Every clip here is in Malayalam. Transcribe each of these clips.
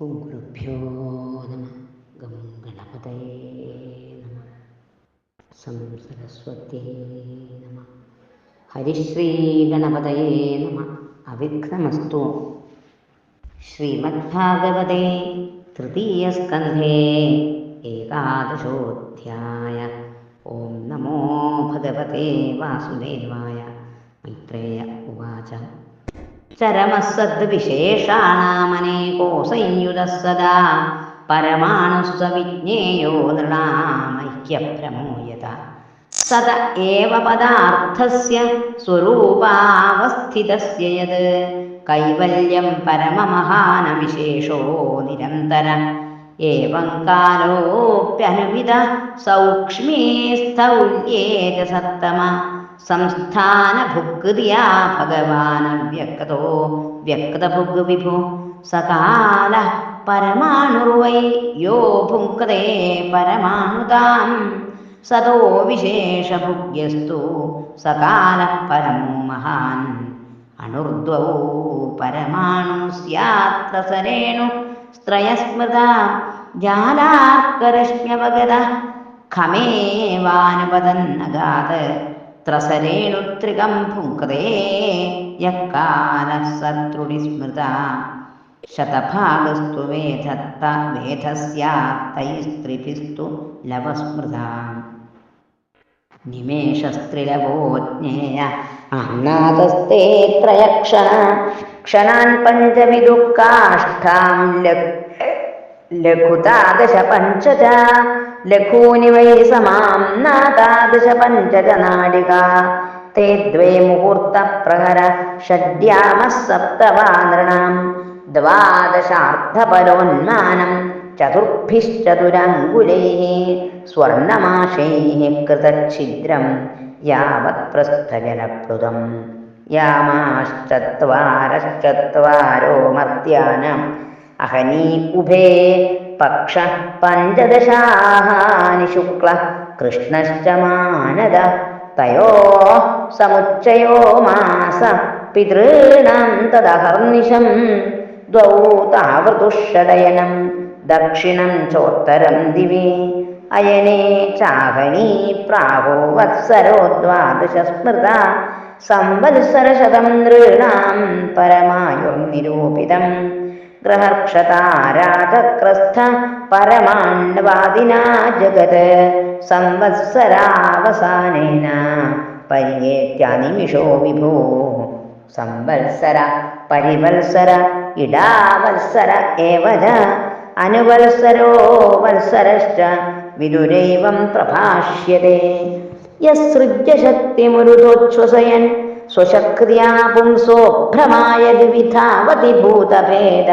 ഗുരുഭ്യോ നമ. ഗം ഗണപതയേ നമ സരസ്വത്യേ നമ. ഹരിശ്രീ ഗണപതയേ നമ. അവിഘ്നമസ്തു. ശ്രീമദ്ഭാഗവതേ തൃതീയസ്കന്ധേ ഏകാദശോധ്യായ. ഓം നമോ ഭഗവതേ വാസുദേവായ. മൈത്രേയ ഉവാച. ചരമസദ്വിശേഷാണാമനേകോ സംയുതഃ സദാ പരമാണുസ്വ വിജ്ഞേയോ നൃണാമൈക്യഭ്രമോയത സത ഏവ പദാർത്ഥസ്യ സ്വരൂപാവസ്ഥിതസ്യ യത്. കൈവല്യം പരമമഹാനവിശേഷോ നിരന്തര. ഏവം കാലോപ്യനുവിധ സൗക്ഷ്മേ സ്ഥൗല്യേ സത്തമ. സംസ്ഥാനഭുഗ്തിയാ ഭഗവാൻ വ്യക്തോ വ്യക്തഭുഗ് വിഭു സകാല പരമാണുർവൈ യോ ഭുങ്ക്തേ പരമാണുതാം സതോ വിശേഷഭുഗ്യസ്തു സകാല പരമോ മഹാൻ. അണുർദ്വൗ പരമാണു സ്യാത്ര സരേണു സ്ത്രയസ്മൃത ജാലാർക്കരശ്മ്യവഗത ഖമേവാനുപതന്നഗാത്. ത്രസരേണുത്രികം ഭുങ്ക്തേ യക്കാല സത്രുടി സ്മൃത ശതഭാഗസ്തു വേധത്ത വേധസ്യാത്തൈസ്ത്രിഭിസ്തു ലവസ്മൃത. നിമേഷസ്ത്രിലവോജ്ഞേയ ആഹ്നാദസ്തേ ത്രയക്ഷണ ക്ഷണാൻ പഞ്ചവിദുഃഖാഷ്ടാം ലഘുതാദശ പഞ്ചജ लघूनि वै समां न तादृशपञ्चजनाडिका ते द्वे मुहूर्तप्रहरः षड्यामः सप्त वा नृणां द्वादशार्धपरोन्मानं चतुर्भिश्चतुरङ्गुलैः स्वर्णमाशैः कृतच्छिद्रं यावत्प्रस्थजलप्लुतम् यामाश्चत्वारश्चत्वारो मर्त्यानम् अहनी उभे पक्ष पञ्चदशाहानि शुक्ल कृष्णश्च मानद तयोः समुच्चयो मास पितॄणां तदहर्निशं द्वौ तावृतुषडयनं दक्षिणं चोत्तरं दिवि अयने चाहणी प्राहो वत्सरो द्वादश स्मृता संवत्सरशतं नृणां परमायुर्निरूपितम् ग्रहर्क्षताराचक्रस्थ परमाण्डवादिना जगत् संवत्सरावसानेन परियेत्यानिमिषो विभो संवत्सर परिवत्सर इडावत्सर एव च अनुवत्सरो वत्सरश्च विदुरैवं प्रभाष्यते यत्सृज्य शक्तिमुरुतोच्छ्वसयन् സ്വശക്രിയാ പുംസോഭ്രമായ ദ്വിധാവതി ഭൂതഭേദ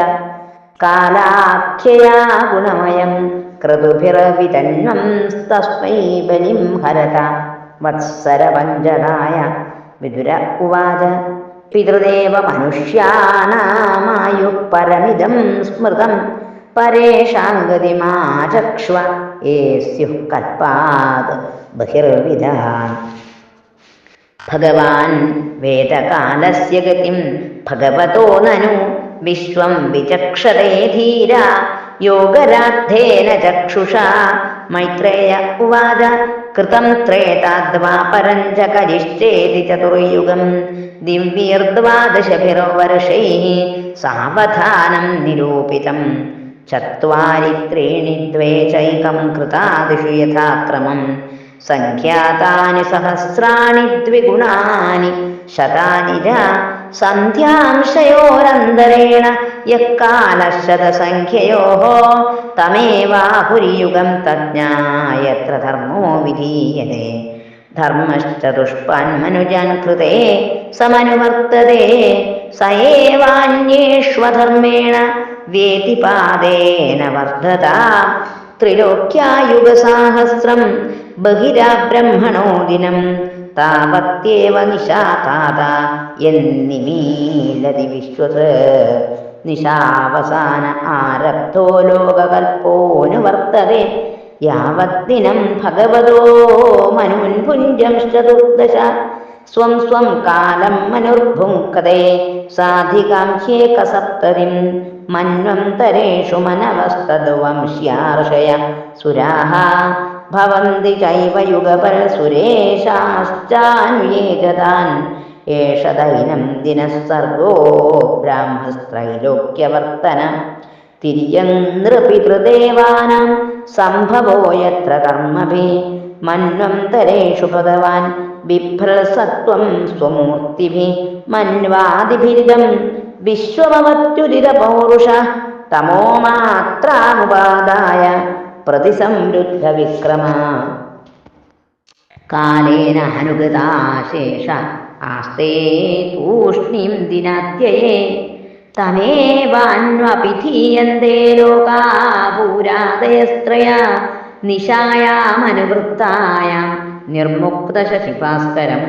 കാലാഖ്യയാ ഗുണമയം ക്രതുഭിറവിതന്നം തസ്മൈ ബലിം ഹരത. വത്സരവഞ്ചനായ വിതുര ഉവാച. പിതൃദേവ മനുഷ്യാണാമായു പരമിതം സ്മൃതം. പരേഷാംഗതിമാചക്ഷ്വ. ഏസ്യു കൽപ്പാത് ബഹിർവിധാൻ. भगवान् वेदकालस्य गतिं भगवतो ननु विश्वं विचक्षरे धीरा योगराद्धेन चक्षुषा मैत्रेय उवाद च त्रेताद्वापरञ्चकरिश्चेति चतुर्युगं दिव्यैर्द्वादशभिर्वर्षैः सावधानं निरूपितं चत्वारि त्रीणि द्वे चैकं कृतादिषु यथाक्रमम् सङ्ख्यातानि सहस्राणि द्विगुणानि शतानि च सन्ध्यांशयोरन्तरेण यः कालशतसङ्ख्ययोः तमेवाहुर्युगं तज्ज्ञायत्र धर्मो विधीयते धर्मश्चतुष्पन्मनुजन् कृते समनुवर्तते स एवान्येष्वधर्मेण व्यतिपादेन वर्धता ത്രിലോക്യായുഗസാഹസ്രം ബഹിരാബ്രഹ്മണോ ദിനം? താവത്യേവ നിശാതാത എന്നിമീലതി വിശ്വത്. നിശാവസാന ആരബ്ധോ ലോകകൽപ്പോനു വർത്തതേ. യാവദ്ദിനം ഭഗവതോ മനുൻഭുഞ്ജംശ്ചതുർദശ സ്വം സ്വം കാലം മനുർഭുങ്ക്തേ സാധികാംക്ഷ്യേകസപ്തതിം മന്വന്തരേഷു മനവസ്തദ്വംശ്യാർഷയ സുരാഹ ഭവന്തി ചൈവ യുഗപൽ സുരേഷാശ്ചാനുയേകതാൻ ഏഷ ദൈനം ദിനസർഗോ ബ്രാഹ്മസ്ത്രൈലോക്യവർത്തന. തിര്യനൃപിതൃദേവാനാം സംഭവോ യത്ര കർമ്മഭി മന്വന്തരേഷു ഭഗവാൻ ബിഭ്രസത്വം സ്വമൂർത്തിഭി. മന്വാദിഭിരിതം വിശ്വമവത്യുദിതപൗരുഷ തമോമാത്രാമുപാദായ പ്രതിസംരുദ്ധ വിക്രമ കാലേന അനുഗതാശേഷ ആസ്തേ തൂഷ്ണീം ദിനാത്യയേ തമേവാന്വപിധീയന്തേ ലോകാ പൂരാതയസ്ത്രയ നിശായാമനുവൃത്തായാം നിർമുക്തശശിഭാസ്കരം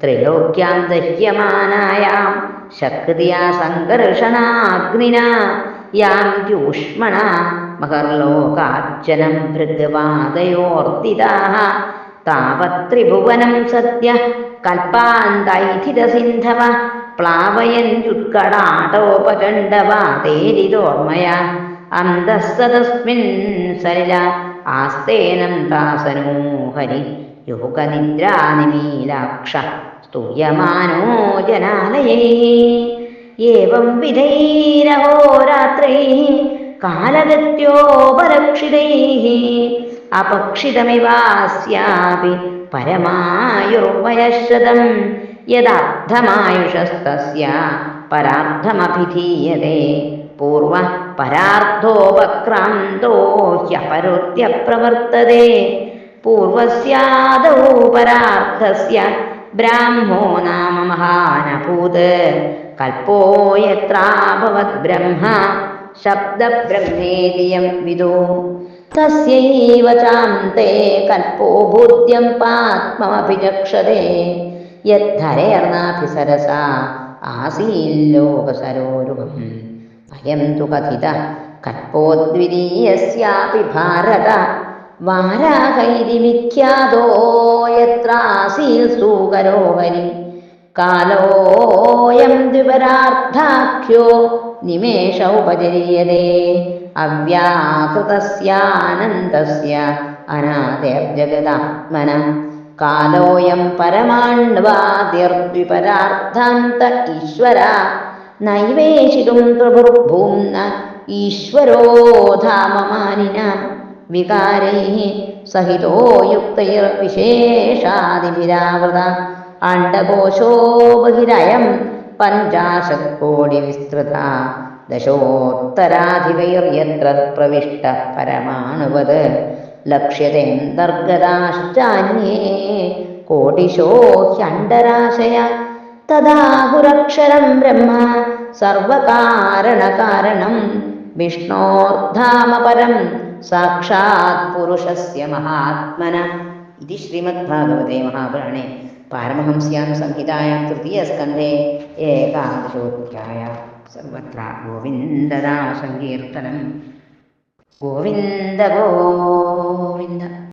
ത്രിലോക്യാം ദഹ്യമാനായാം ശക്തിയാ സങ്കർഷണാഗ്നിന യാം ദ്യൂഷ്മണ മഹർലോകാർച്ചനം ഭൃഗവാദയോർത്തിതാः താവത്രിഭുവനം സദ്യ കൽപ്പാന്തൈഥിതസിന്ധവ പ്ലാവയന്യുത്കടാടോപചണ്ഡവാതേരിതോർമയ അന്തസ്സതസ്മിൻ സലില ആസ്തേനം താസനോ ഹരി യോഗനിദ്രാനിമീലാക്ഷ. സ്തൂയമാനോ ജനാലയൈ ഏവം വിധൈരഹോരാത്രൈः കാലഗത്യോപലക്ഷിതൈः അപക്ഷിതമിവാസ്യാപി പരമായുർവയശ്രതം യദാർത്ഥമായുഷസ്തസ്യ പരാർത്ഥമഭിധീയത്തെ പൂർവ പരാർത്ഥോപക്രാന്തോ ഹ്യപരോത്യ പ്രവർത്തതേ पूर्वस्यादौ പരാർത്ഥസ്യ ബ്രാഹ്മോ നാമ മഹാനഭൂത്. കൽപ്പോ യത്രാഭവത് ബ്രഹ്മ. ശബ്ദബ്രഹ്മേതിയം വിദോ. തസ്യൈവ ചാന്തേ കൽപ്പോ ബോധ്യം പാത്മമഭിചക്ഷതേ. യദ്ധരേർണാഭിസരസ ആസീല്ലോകസരോരുഹം അയം തു കഥിത കൽപ്പോദ്വിതീയസ്യാപി ഭാരത വാരാഹൈരി വിഖ്യാതോ യത്രാസീൽ സൂകരോ ഹരി കാലോയം ദ്വിപരാർത്ഥാഖ്യോ നിമേഷ ഉപചര്യതേ. അവ്യാകൃതസ്യാനന്ദസ്യ അനാദിർജഗതാത്മന കാലോയം പരമാണ്വാദിർദ്വിപരാർത്ഥാന്ത ഈശ്വര. നൈവേശിതും പ്രഭുർഭൂംന ഈശ്വരോ ധാമമാനിനാം. വികാരൈः സഹിതോ യുക്തൈർവിശേഷാദിഭിരാവൃത അണ്ടകോശോ ബഹിരയം പഞ്ചാശത് കോടി വിസ്തൃത ദശോത്തരാധികൈർയത്ര പ്രവിഷ്ട പരമാണുവത് ലക്ഷ്യതേന്തർഗതാശ്ചാന്യേ കോടിശോ ഹ്യണ്ടരാശയ തദാഹുരക്ഷരം ബ്രഹ്മ സർവകാരണകാരണം വിഷ്ണോർധാമപരം साक्षात् पुरुषस्य महात्मन इति श्रीमद्भागवते महापुराणे पारमहंस्यां संहितायां तृतीयस्कन्धे एकादशोय सर्वत्र गोविन्दनामसङ्कीर्तनं गोविन्द गोविन्द।